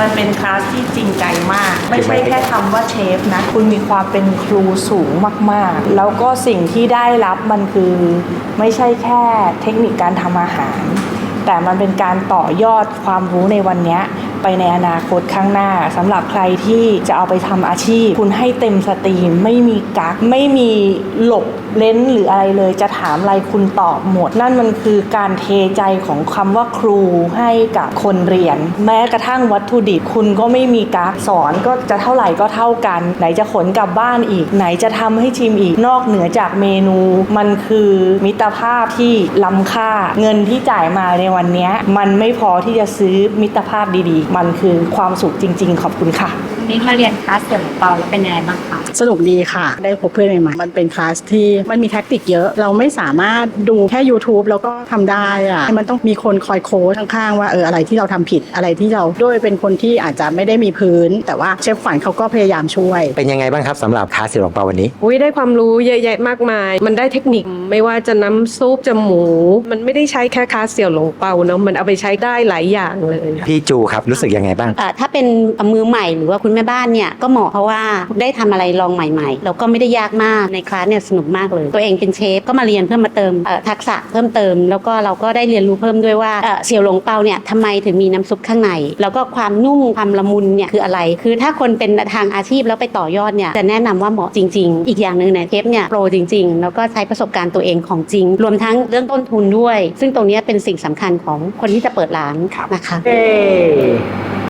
มันเป็นคลาสที่จริงใจมาก ไม่ใช่แค่คำว่าเชฟนะ คุณมีความเป็นครูสูงมาก ๆ แล้วก็สิ่งที่ได้รับมันคือไม่ใช่แค่เทคนิคการทำอาหาร แต่มันเป็นการต่อยอดความรู้ในวันเนี้ยไปในอนาคตข้างหน้าสำหรับใครที่จะเอาไปทำอาชีพ คุณให้เต็มสตรีมไม่มีกักไม่มีหลบ เล้นหรืออะไรเลยจะถามอะไรคุณตอบหมด นั่นมันคือการเทใจของคำว่าครูให้กับคนเรียน แม้กระทั่งวัตถุดิบคุณก็ไม่มีกักสอนก็จะเท่าไหร่ก็เท่ากัน ไหนจะขนกลับบ้านอีก ไหนจะทำให้ชิมอีกนอกเหนือจากเมนูมันคือมิตรภาพที่ล้ำค่าเงินที่จ่ายมาในวันนี้มันไม่พอที่จะซื้อมิตรภาพดีๆ มันคือความสุขจริง ๆ ขอบคุณค่ะ นนี้มาเรียนคลาสเสี่ยวหลงเปาแล้วเป็นยังไงบ้างคะ สนุกดีค่ะ ได้พบเพื่อนใหม่ๆ มันเป็นคลาสที่มันมีแท็กติกเยอะ เราไม่สามารถดูแค่ YouTube แล้วก็ทำได้อะมันต้องมีคนคอยโค้ชข้างๆ ว่าเอออะไรที่เราทำผิดอะไรที่เราด้วยเป็นคนที่อาจจะไม่ได้มีพื้น แต่ว่าเชฟฝันเขาก็พยายามช่วย เป็นยังไงบ้างครับสำหรับคลาสเสี่ยวหลงเปาวันนี้ อุ้ยได้ความรู้เยอะแยะมากมาย มันได้เทคนิคไม่ว่าจะน้ำซุปจะหมู มันไม่ได้ใช้แค่คาเสี่ยวหลงเปาเนาะมันเอาไปใช้ได้หลายอย่างเลย พี่จูครับรู้สึกยังไงบ้าง เอ่อถ้าเป็นมือใหม่หรือว่าคุณแม่บ้านเนี่ยก็เหมาะเพราะว่าได้ทำอะไรลองใหม่ๆ แล้วก็ไม่ได้ยากมากในคลาสเนี่ยสนุกมากเลย ตัวเองเป็นเชฟก็มาเรียนเพื่อมาเติมทักษะเพิ่มเติม แล้วก็เราก็ได้เรียนรู้เพิ่มด้วยว่าเสี่ยวหลงเปาเนี่ยทำไมถึงมีน้ำซุปข้างใน แล้วก็ความนุ่มความละมุนเนี่ยคืออะไร คือถ้าคนเป็นทางอาชีพแล้วไปต่อยอดเนี่ยจะแนะนำว่าเหมาะจริง ๆ อีกอย่างหนึ่งเนี่ยเชฟเนี่ยโปรจริง ๆ แล้วก็ใช้ประสบการณ์ตัวเองของจริง รวมทั้งเรื่องต้นทุนด้วย ซึ่งตรงนี้เป็นสิ่งสำคัญของคนที่จะเปิดร้านนะคะ